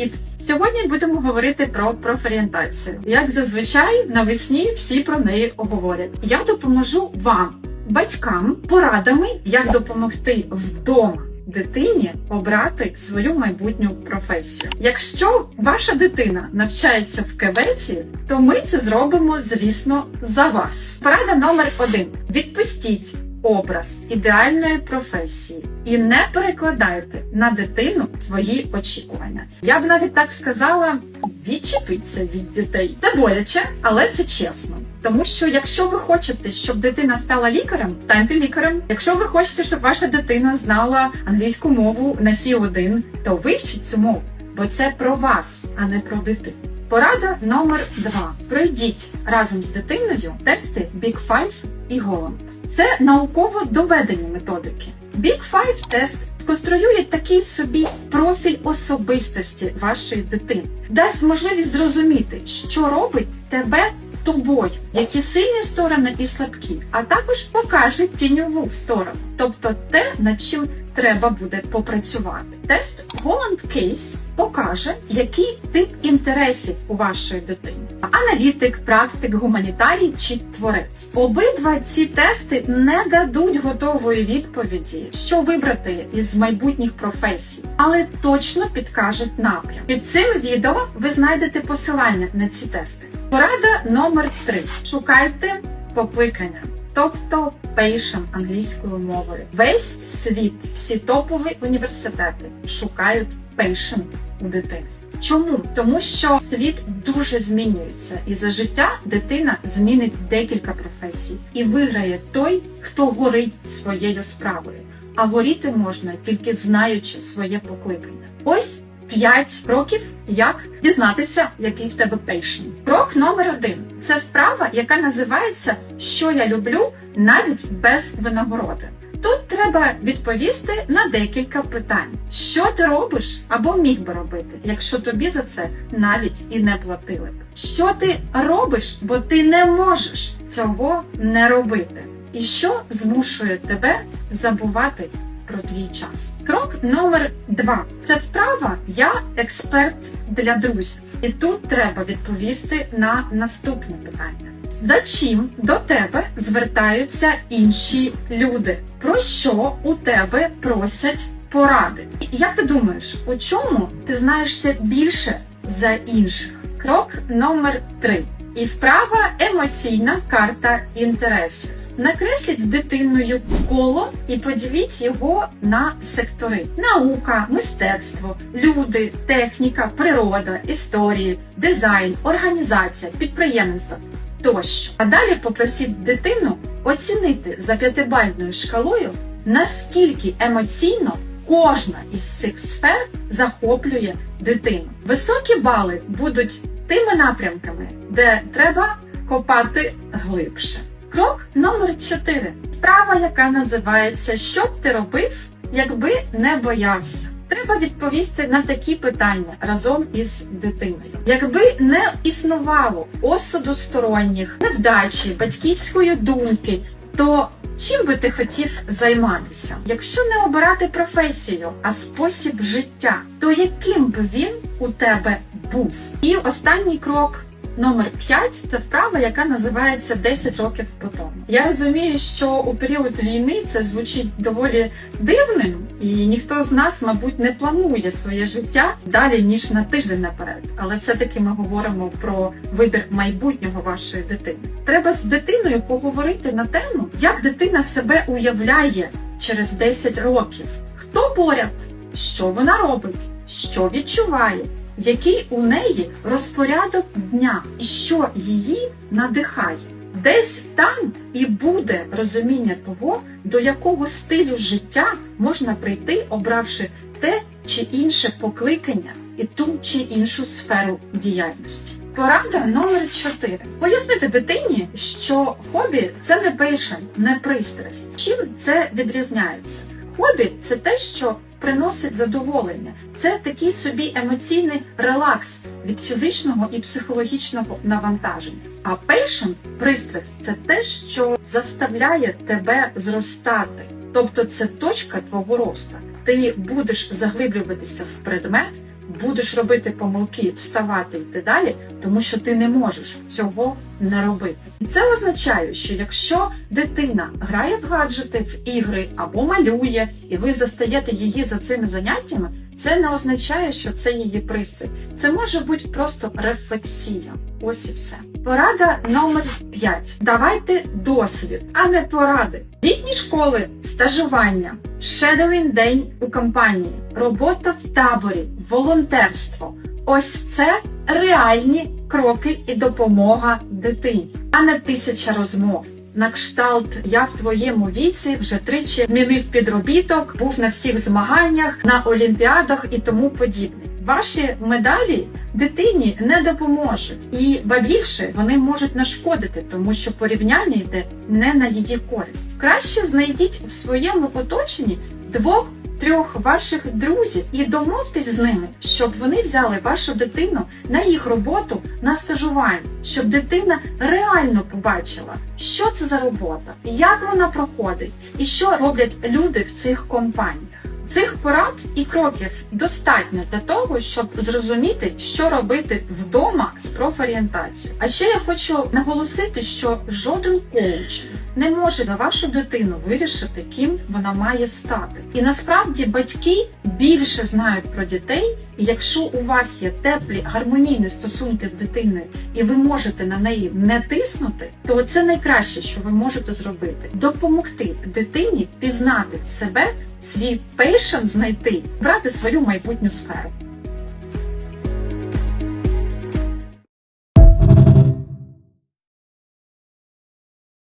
Привіт! Сьогодні будемо говорити про профорієнтацію. Як зазвичай, навесні всі про неї говорять. Я допоможу вам, батькам, порадами, як допомогти вдома дитині обрати свою майбутню професію. Якщо ваша дитина навчається в кебеті, то ми це зробимо, звісно, за вас. Порада номер один: відпустіть образ ідеальної професії і не перекладайте на дитину свої очікування. Я б навіть так сказала: відчепіться від дітей. Це боляче, але це чесно. Тому що якщо ви хочете, щоб дитина стала лікарем, станьте лікарем. Якщо ви хочете, щоб ваша дитина знала англійську мову на Сі1, то вивчіть цю мову, бо це про вас, а не про дитину. Порада номер два: пройдіть разом з дитиною тести Big Five і Голланд. Це науково доведені методики. Big Five тест сконструює такий собі профіль особистості вашої дитини, дасть можливість зрозуміти, що робить тебе тобою, які сильні сторони і слабкі, а також покаже тіньову сторону, тобто те, над чим треба буде попрацювати. Тест Holland Case покаже, який тип інтересів у вашої дитини: аналітик, практик, гуманітарій чи творець. Обидва ці тести не дадуть готової відповіді, що вибрати із майбутніх професій, але точно підкажуть напрям. Під цим відео ви знайдете посилання на ці тести. Порада номер 3. Шукайте покликання. Тобто пейшен англійською мовою. Весь світ, всі топові університети шукають пейшен у дитини. Чому? Тому що світ дуже змінюється, і за життя дитина змінить декілька професій і виграє той, хто горить своєю справою. А горіти можна тільки знаючи своє покликання. Ось П'ять кроків, як дізнатися, який в тебе пейшн. Крок номер один це вправа, яка називається Що я люблю навіть без винагороди. Тут треба відповісти на декілька питань: що ти робиш або міг би робити, якщо тобі за це навіть і не платили б. Що ти робиш, бо ти не можеш цього не робити, і що змушує тебе забувати про твій час. Крок номер два це вправа. Я експерт для друзів, і тут треба відповісти на наступне питання: за чим до тебе звертаються інші люди? Про що у тебе просять поради? Як ти думаєш, у чому ти знаєшся більше за інших? Крок номер три. І вправа емоційна карта інтересів. Накресліть з дитиною коло і поділіть його на сектори: наука, мистецтво, люди, техніка, природа, історії, дизайн, організація, підприємництво тощо. А далі попросіть дитину оцінити за п'ятибальною шкалою, наскільки емоційно кожна із цих сфер захоплює дитину. Високі бали будуть тими напрямками, де треба копати глибше. Крок номер 4. Вправа, яка називається Що б ти робив, якби не боявся. Треба відповісти на такі питання разом із дитиною. Якби не існувало осуду сторонніх, невдачі, батьківської думки, то чим би ти хотів займатися? Якщо не обирати професію, а спосіб життя, то яким би він у тебе був? І останній крок. Номер 5 – це вправа, яка називається 10 років по тому. Я розумію, що у період війни це звучить доволі дивним, і ніхто з нас, мабуть, не планує своє життя далі ніж на тиждень наперед. Але все-таки ми говоримо про вибір майбутнього вашої дитини. Треба з дитиною поговорити на тему, як дитина себе уявляє через 10 років, хто поряд, що вона робить, що відчуває який у неї розпорядок дня і що її надихає. Десь там і буде розуміння того, до якого стилю життя можна прийти, обравши те чи інше покликання і ту чи іншу сферу діяльності. Порада номер 4. Пояснити дитині, що хобі це не пейшен, не пристрасть. Чим це відрізняється? Хобі це те, що приносить задоволення. Це такий собі емоційний релакс від фізичного і психологічного навантаження. А пейшн, пристрасть це те, що заставляє тебе зростати. Тобто це точка твого росту. Ти будеш заглиблюватися в предмет, будеш робити помилки, вставати йти далі, тому що ти не можеш цього не робити. І це означає, що якщо дитина грає в гаджети, в ігри або малює, і ви застаєте її за цими заняттями, це не означає, що це її пристрій. Це може бути просто рефлексія. Ось і все. Порада номер 5. Давайте досвід, а не поради. Літні школи, стажування, шедовін день у компанії, робота в таборі, волонтерство. Ось це реальні кроки і допомога дитині, а не тисяча розмов. На кшталт я в твоєму віці вже тричі змінив підробіток, був на всіх змаганнях, на олімпіадах і тому подібне. Ваші медалі дитині не допоможуть, і ба більше вони можуть нашкодити, тому що порівняння йде не на її користь. Краще знайдіть у своєму оточенні двох. Трьох ваших друзів і домовтесь з ними, щоб вони взяли вашу дитину на їх роботу на стажування, щоб дитина реально побачила, що це за робота, як вона проходить, і що роблять люди в цих компаніях. Цих порад і кроків достатньо для того, щоб зрозуміти, що робити вдома з профорієнтацією. А ще я хочу наголосити, що жоден коуч не може за вашу дитину вирішити, ким вона має стати. І насправді батьки більше знають про дітей, і якщо у вас є теплі гармонійні стосунки з дитиною, і ви можете на неї не тиснути, то це найкраще, що ви можете зробити: допомогти дитині пізнати себе, свій пейшен знайти, брати свою майбутню сферу.